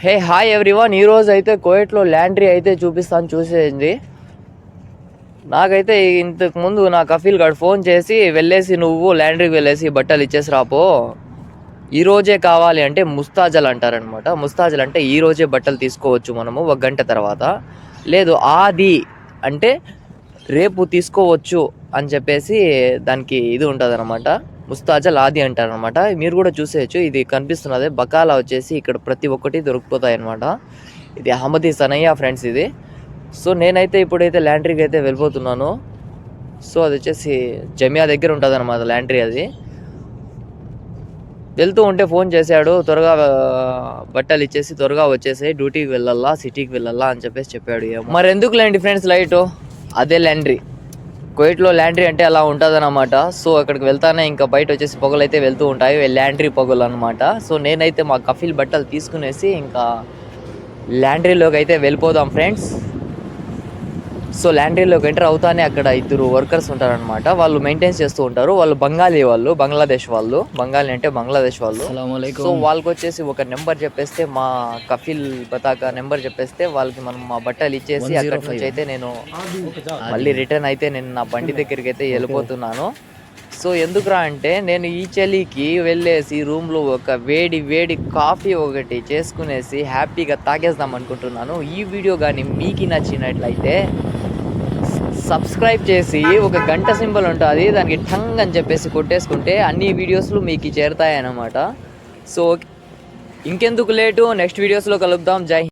Hey hi everyone. ఈరోజు అయితే కోయట్లో laundry అయితే చూపిస్తాను చూసేయండి. నాకైతే ఇంతకుముందు నా కఫీల్ గారు ఫోన్ చేసి వెళ్ళేసి నువ్వు ల్యాండ్రీకి వెళ్ళేసి బట్టలు ఇచ్చేసి రాపో ఈరోజే కావాలి అంటే ముస్తాజల్ అంటారనమాట ముస్తాజల్ అంటే ఈరోజే బట్టలు తీసుకోవచ్చు మనము ఒక గంట తర్వాత. లేదు ఆది అంటే రేపు తీసుకోవచ్చు అని చెప్పేసి దానికి ఇది ఉంటుంది ముస్తాజా ముస్తాజల్ ఆది అంటారనమాట మీరు కూడా చూసేయచ్చు ఇది కనిపిస్తున్నది. బకాలా వచ్చేసి ఇక్కడ ప్రతి ఒక్కటి దొరికిపోతాయి అనమాట ఇది అహ్మదీ సనయ్య ఫ్రెండ్స్ ఇది. సో నేనైతే ఇప్పుడైతే ల్యాండ్రీకి అయితే వెళ్ళిపోతున్నాను. సో అది వచ్చేసి జమియా దగ్గర ఉంటుంది అనమాట ల్యాండ్రీ అది. వెళ్తూ ఉంటే ఫోన్ చేశాడు త్వరగా బట్టలు ఇచ్చేసి త్వరగా వచ్చేసి డ్యూటీకి వెళ్ళాలా సిటీకి వెళ్ళాలా అని చెప్పేసి చెప్పాడు మరి ఎందుకు లేండి ఫ్రెండ్స్ లైట్? అదే ల్యాండ్రీ కోయిట్లో ల్యాండ్రీ అంటే అలా ఉంటుంది సో అక్కడికి వెళ్తానే ఇంకా బయట వచ్చేసి పొగలు అయితే వెళ్తూ ఉంటాయి. ల్యాండ్రీ పొగలు అనమాట సో నేనైతే మా కఫీల్ బట్టలు తీసుకునేసి ఇంకా ల్యాండ్రీలోకి అయితే వెళ్ళిపోదాం ఫ్రెండ్స్. సో ల్యాండ్రీలోకి ఎంటర్ అవుతానే అక్కడ ఇద్దరు వర్కర్స్ ఉంటారనమాట వాళ్ళు మెయింటైన్స్ చేస్తూ ఉంటారు. వాళ్ళు బంగాలీ వాళ్ళు బంగ్లాదేశ్ వాళ్ళు. బంగాలీ అంటే బంగ్లాదేశ్ వాళ్ళు. సో వాళ్ళకి వచ్చేసి ఒక నెంబర్ చెప్పేస్తే మా కఫిల్ పతాక నెంబర్ చెప్పేస్తే వాళ్ళకి మనం మా బట్టలు ఇచ్చేసి అక్కడ నుంచి అయితే నేను మళ్ళీ రిటర్న్ అయితే నేను నా బండి దగ్గరికి అయితే వెళ్ళిపోతున్నాను. సో ఎందుకురా అంటే నేను ఈ చలికి వెళ్ళేసి రూమ్లో ఒక వేడి వేడి కాఫీ ఒకటి చేసుకునేసి హ్యాపీగా తాగేద్దాం అనుకుంటున్నాను. ఈ వీడియో కానీ మీకు నచ్చినట్లయితే సబ్స్క్రైబ్ చేసి ఒక గంట సింబల్ ఉంటుంది దానికి టంగ్ అని చెప్పేసి కొట్టేసుకుంటే అన్ని వీడియోస్లు మీకు చేరుతాయి అన్నమాట సో ఇంకెందుకు లేటు? నెక్స్ట్ వీడియోస్లో కలుద్దాం. జై